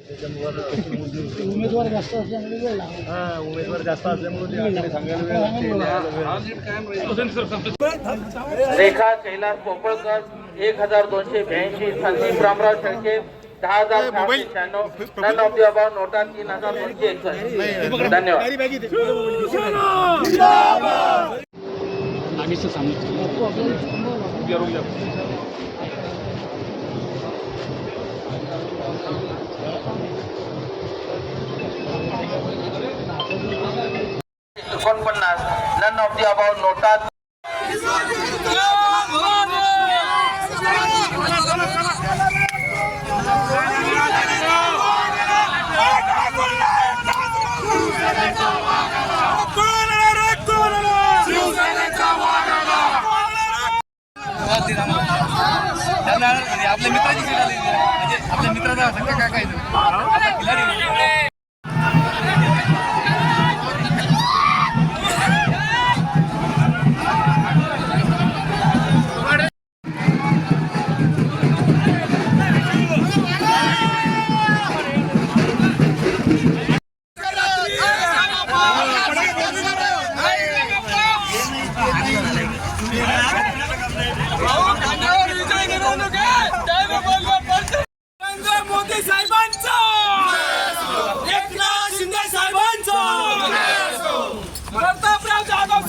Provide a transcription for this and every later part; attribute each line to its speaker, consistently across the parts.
Speaker 1: उमेदवार जास्त असल्यामुळे वेळ लागला.
Speaker 2: हा उमेदवार जास्त असल्यामुळे ते आकडे सांगायला वेळ लागते, लिहायला वेळ लागते.
Speaker 3: रेखा कैलास पोपळकर एक हज़ार दोनशे ब्याऐंशी संदीप रामराव शेळके दहा हज़ार सहाशे शहाण्णव नन ऑफ़ दी अबाव नोटा तीन हज़ार दोनशे एकसष्ट. धन्यवाद. एकोणपन्नास. नन ऑफ दी अबाव नोटा
Speaker 2: आपल्या मित्राची सीट आली. म्हणजे आपल्या मित्राचा संघ काय काय
Speaker 4: नरेंद्र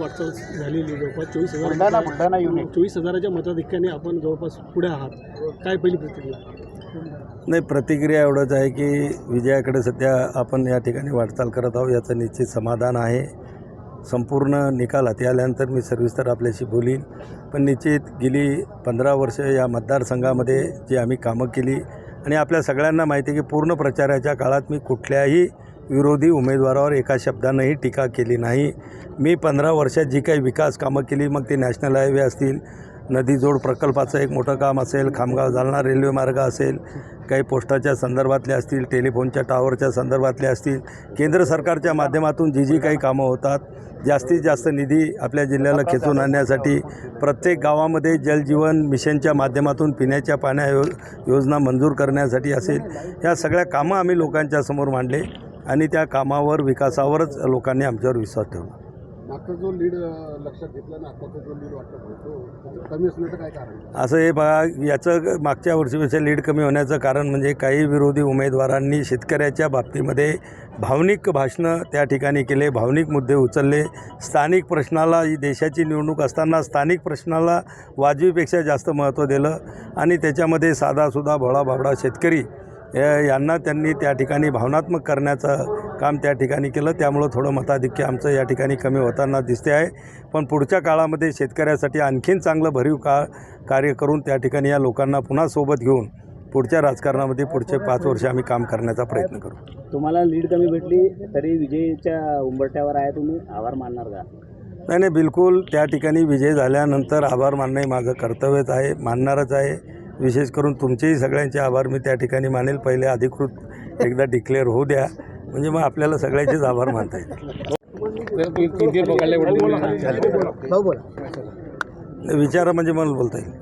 Speaker 1: वाटचाल झालेली जवळपास चोवीस हजार चोवीस हजाराच्या मताधिक्याने आपण जवळपास पुढे आहात. काय पहिली प्रतिक्रिया?
Speaker 5: नाही प्रतिक्रिया एवढंच आहे की विजयाकडे सध्या आपण या ठिकाणी वाटचाल करत आहोत. याचं निश्चित समाधान आहे. संपूर्ण निकाल हाती आल्यानंतर मी सविस्तर आपल्याशी बोलीन. पण निश्चित गेली पंधरा वर्ष या मतदारसंघामध्ये जी आम्ही कामं केली आणि आपल्या सगळ्यांना माहिती आहे की पूर्ण प्रचाराच्या काळात मी कुठल्याही विरोधी उमेदवारावर एका शब्दानंही टीका केली नाही. मी पंधरा वर्षात जी काही विकास कामं केली मग ते नॅशनल हायवे असतील नदीजोड प्रकल्पाचं एक मोठं काम असेल खामगाव जालना रेल्वे मार्ग असेल काही पोस्टाच्या संदर्भातले असतील टेलिफोनच्या टॉवरच्या संदर्भातले असतील केंद्र सरकारच्या माध्यमातून जी जी काही कामं होतात जास्तीत जास्त निधी आपल्या जिल्ह्याला खेचून आणण्यासाठी प्रत्येक गावामध्ये जलजीवन मिशनच्या माध्यमातून पिण्याच्या पाण्या यो योजना मंजूर करण्यासाठी असेल. ह्या सगळ्या कामं आम्ही लोकांच्या समोर मांडले. आणि त्या कामावर विकासावरच लोकांनी आमच्यावर विश्वास ठेवला.
Speaker 1: मागचा जो लीड लक्षात घेतला ना आताचा जो लीड वाटत होतो कमी असण्याचं काय कारण
Speaker 5: असं हे बघा याचं मागच्या वर्षीपेक्षा लीड कमी होण्याचं कारण म्हणजे काही विरोधी उमेदवारांनी शेतकऱ्याच्या बाबतीमध्ये भावनिक भाषणं त्या ठिकाणी केले भावनिक मुद्दे उचलले. स्थानिक प्रश्नाला ही देशाची निवडणूक असताना स्थानिक प्रश्नाला वाजवीपेक्षा जास्त महत्त्व दिलं आणि त्याच्यामध्ये साधासुधा भोळा भाबडा शेतकरी यांना त्यांनी त्या ठिकाणी भावनात्मक करण्याचं काम त्या ठिकाणी केलं. त्यामुळं थोडं मताधिक्य आमचं या ठिकाणी कमी होताना दिसते आहे. पण पुढच्या काळामध्ये शेतकऱ्यासाठी आणखीन चांगलं भरीव का कार्य करून त्या ठिकाणी या लोकांना पुन्हा सोबत घेऊन पुढच्या राजकारणामध्ये पुढचे पाच वर्ष आम्ही काम करण्याचा प्रयत्न करू.
Speaker 6: तुम्हाला लीड कमी भेटली तरी विजयच्या उंबरट्यावर आहे तुम्ही आभार मानणार का?
Speaker 5: नाही नाही बिलकुल. त्या ठिकाणी विजय झाल्यानंतर आभार मानणे माझं कर्तव्यच आहे मानणारच आहे. विशेष करून तुमचेही सगळ्यांचे आभार मी त्या ठिकाणी मानेल. पहिले अधिकृत एकदा डिक्लेअर होऊ द्या. म्हणजे मग आपल्याला सगळ्यांचेच आभार मानता येतील.
Speaker 1: बोला
Speaker 5: विचारा म्हणजे मला बोलता येईल.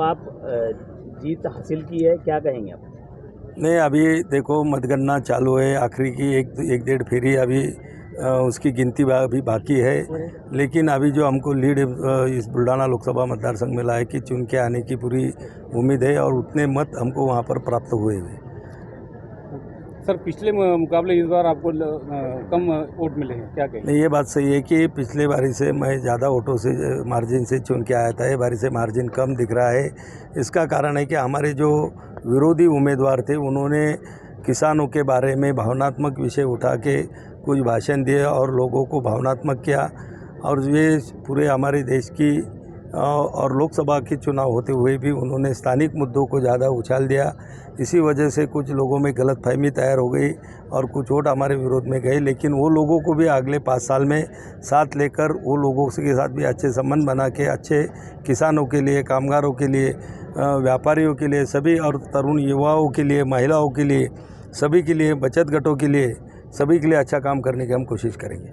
Speaker 6: आप जीत हासिल की है क्या कहेंगे आप?
Speaker 5: नहीं अभी देखो मतगणना चालू है. आखिरी की एक एक डेढ़ फेरी अभी उसकी गिनती अभी बाकी है। लेकिन अभी जो हमको लीड इस बुल्ढाना लोकसभा मतदार संघ में लाए कि चुन के आने की पूरी उम्मीद है और उतने मत हमको वहाँ पर प्राप्त हुए हुए
Speaker 2: सर पिछले मुकाबले इस बार आपको कम वोट मिले हैं क्या कहें
Speaker 5: नहीं ये बात सही है कि पिछले बारी से मैं ज़्यादा वोटों से मार्जिन से चुन के आया था ये बारी से मार्जिन कम दिख रहा है। इसका कारण है कि हमारे जो विरोधी उम्मीदवार थे उन्होंने किसानों के बारे में भावनात्मक विषय उठा के कुछ भाषण दिए और लोगों को भावनात्मक किया और ये पूरे हमारे देश की और लोकसभा के चुनाव होते हुए भी उन्होंने स्थानिक मुद्दों को ज़्यादा उछाल दिया। इसी वजह से कुछ लोगों में गलत फहमी तैयार हो गई और कुछ वोट हमारे विरोध में गए, लेकिन वो लोगों को भी अगले पाँच साल में साथ लेकर वो लोगों के साथ भी अच्छे संबंध बना के, अच्छे किसानों के लिए, कामगारों के लिए व्यापारियों के लिए, सभी और तरुण युवाओं के लिए, महिलाओं के लिए, सभी के लिए, बचत गटों के लिए सभी के लिए अच्छा काम करने की हम कोशिश करेंगे।